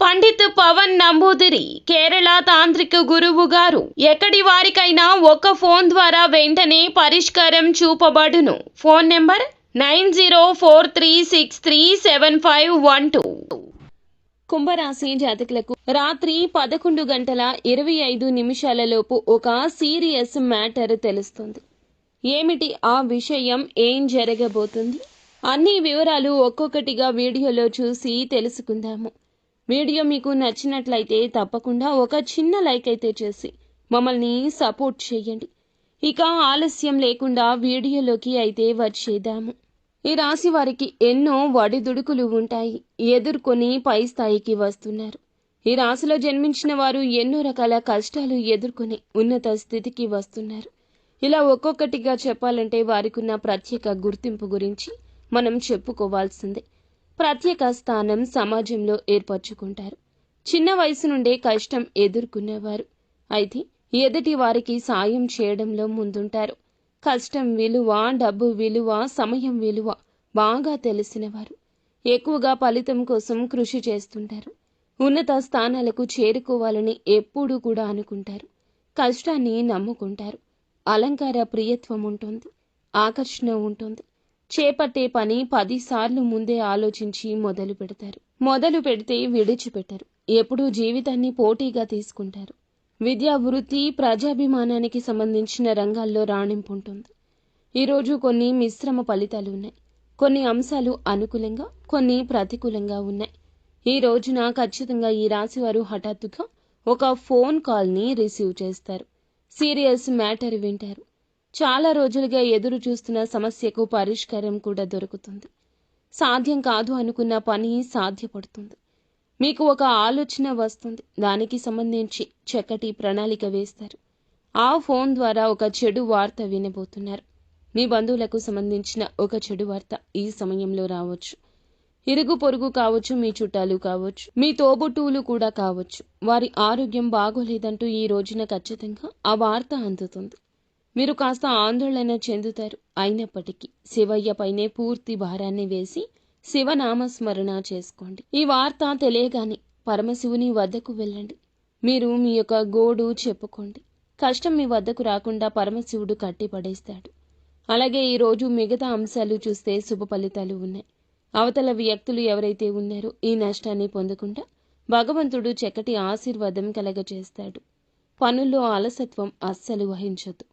పండిత్ పవన్ నంబూదిరి కేరళ తాంత్రిక గురువు గారు. ఎక్కడి వారికైనా ఒక ఫోన్ ద్వారా వెంటనే పరిష్కారం చూపబడును. Phone number nine zero four three six three seven five one two. కుంభరాశి జాతకులకు రాత్రి పదకొండు గంటల ఇరవై ఐదు నిమిషాలలోపు ఒక సీరియస్ మ్యాటర్ తెలుస్తుంది. ఏమిటి ఆ విషయం? ఏం జరగబోతుంది? అన్ని వివరాలు ఒక్కొక్కటిగా వీడియోలో చూసి తెలుసుకుందాము. వీడియో మీకు నచ్చినట్లయితే తప్పకుండా ఒక చిన్న లైక్ అయితే చేసి మమ్మల్ని సపోర్ట్ చేయండి. ఇక ఆలస్యం లేకుండా వీడియోలోకి అయితే వచ్చేద్దాము. ఈ రాశి వారికి ఎన్నో వడిదుడుకులు ఉంటాయి. ఎదుర్కొని పై స్థాయికి వస్తున్నారు. ఈ రాశిలో జన్మించిన వారు ఎన్నో రకాల కష్టాలు ఎదుర్కొని ఉన్నత స్థితికి వస్తున్నారు. ఇలా ఒక్కొక్కటిగా చెప్పాలంటే వారికున్న ప్రత్యేక గుర్తింపు గురించి మనం చెప్పుకోవాల్సిందే. ప్రత్యేక స్థానం సమాజంలో ఏర్పరచుకుంటారు. చిన్న వయసు నుండే కష్టం ఎదుర్కొనేవారు. అయితే ఎదుటి వారికి సాయం చేయడంలో ముందుంటారు. కష్టం విలువ డబ్బు విలువ సమయం విలువ బాగా తెలిసినవారు. ఎక్కువగా ఫలితం కోసం కృషి చేస్తుంటారు. ఉన్నత స్థానాలకు చేరుకోవాలని ఎప్పుడూ కూడా అనుకుంటారు. కష్టాన్ని నమ్ముకుంటారు. అలంకార ప్రియత్వం ఉంటుంది. ఆకర్షణ ఉంటుంది. చేపట్టే పని పదిసార్లు ముందే ఆలోచించి మొదలు పెడతారు. మొదలు పెడితే విడిచిపెట్టరు. ఎప్పుడూ జీవితాన్ని పోటీగా తీసుకుంటారు. విద్యా వృత్తి ప్రజాభిమానానికి సంబంధించిన రంగాల్లో రాణింపు ఉంటుంది. ఈరోజు కొన్ని మిశ్రమ ఫలితాలు ఉన్నాయి. కొన్ని అంశాలు అనుకూలంగా కొన్ని ప్రతికూలంగా ఉన్నాయి. ఈ రోజున ఖచ్చితంగా ఈ రాశి వారు హఠాత్తుగా ఒక ఫోన్ కాల్ని రిసీవ్ చేస్తారు. సీరియస్ మ్యాటర్ వింటారు. చాలా రోజులుగా ఎదురు చూస్తున్న సమస్యకు పరిష్కారం కూడా దొరుకుతుంది. సాధ్యం కాదు అనుకున్న పని సాధ్యపడుతుంది. మీకు ఒక ఆలోచన వస్తుంది. దానికి సంబంధించి చక్కటి ప్రణాళిక వేస్తారు. ఆ ఫోన్ ద్వారా ఒక చెడు వార్త వినబోతున్నారు. మీ బంధువులకు సంబంధించిన ఒక చెడు వార్త ఈ సమయంలో రావచ్చు. ఇరుగు పొరుగు కావచ్చు మీ చుట్టాలు కావచ్చు మీ తోబుట్టువులు కూడా కావచ్చు. వారి ఆరోగ్యం బాగోలేదంటూ ఈ రోజున ఖచ్చితంగా ఆ వార్త అందుతుంది. మీరు కాస్త ఆందోళన చెందుతారు. అయినప్పటికీ శివయ్య పైనే పూర్తి భారాన్ని వేసి శివనామస్మరణ చేసుకోండి. ఈ వార్త తెలియగానే పరమశివుని వద్దకు వెళ్ళండి. మీరు మీ యొక్క గోడు చెప్పుకోండి. కష్టం మీ వద్దకు రాకుండా పరమశివుడు కట్టిపడేస్తాడు. అలాగే ఈరోజు మిగతా అంశాలు చూస్తే శుభ ఫలితాలు ఉన్నాయి. అవతల వ్యక్తులు ఎవరైతే ఉన్నారో ఈ నష్టాన్ని పొందకుండా భగవంతుడు చక్కటి ఆశీర్వాదం కలగజేస్తాడు. పనుల్లో అలసత్వం అస్సలు వహించదు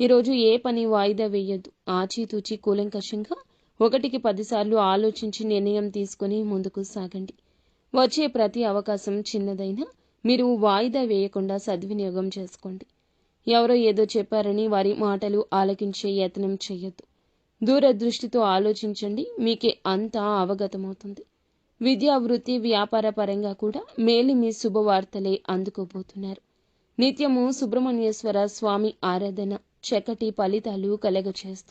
ఈరోజు ఏ పని వాయిదా వేయద్దు. ఆచితూచి కూలంకషంగా ఒకటికి పదిసార్లు ఆలోచించి నిర్ణయం తీసుకుని ముందుకు సాగండి. వచ్చే ప్రతి అవకాశం చిన్నదైనా మీరు వాయిదా వేయకుండా సద్వినియోగం చేసుకోండి. ఎవరో ఏదో చెప్పారని వారి మాటలు ఆలకించే యత్నం చేయొద్దు. దూరదృష్టితో ఆలోచించండి మీకే అంతా అవగతమవుతుంది. విద్యా వృత్తి వ్యాపార పరంగా కూడా మేలి మీ శుభవార్తలే అందుకోబోతున్నారు. నిత్యము సుబ్రహ్మణ్యేశ్వర స్వామి ఆరాధన. చక్కటి ఫలితాలు కలగచేస్తుంది